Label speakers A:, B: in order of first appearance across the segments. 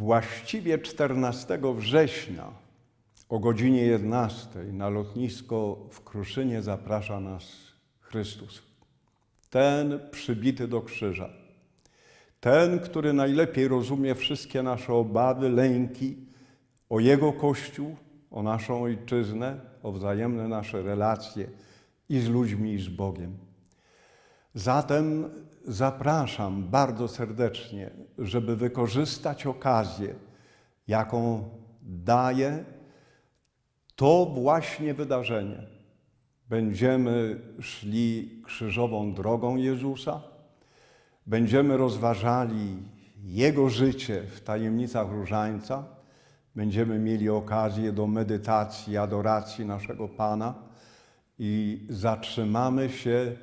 A: Właściwie 14 września o godzinie 11 na lotnisko w Kruszynie zaprasza nas Chrystus. Ten przybity do krzyża. Ten, który najlepiej rozumie wszystkie nasze obawy, lęki o Jego Kościół, o naszą ojczyznę, o wzajemne nasze relacje i z ludźmi, i z Bogiem. Zatem zapraszam bardzo serdecznie, żeby wykorzystać okazję, jaką daje to właśnie wydarzenie. Będziemy szli krzyżową drogą Jezusa, będziemy rozważali Jego życie w tajemnicach Różańca, będziemy mieli okazję do medytacji, adoracji naszego Pana i zatrzymamy się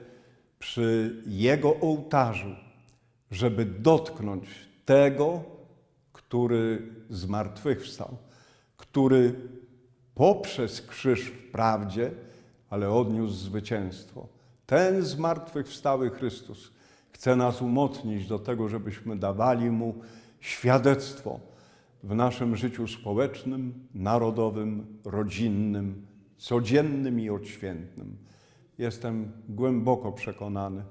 A: przy Jego ołtarzu, żeby dotknąć tego, który zmartwychwstał, który poprzez krzyż w prawdzie, ale odniósł zwycięstwo. Ten zmartwychwstały Chrystus chce nas umocnić do tego, żebyśmy dawali Mu świadectwo w naszym życiu społecznym, narodowym, rodzinnym, codziennym i odświętnym. Jestem głęboko przekonany,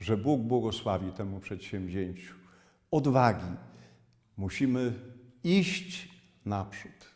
A: że Bóg błogosławi temu przedsięwzięciu. Odwagi. Musimy iść naprzód.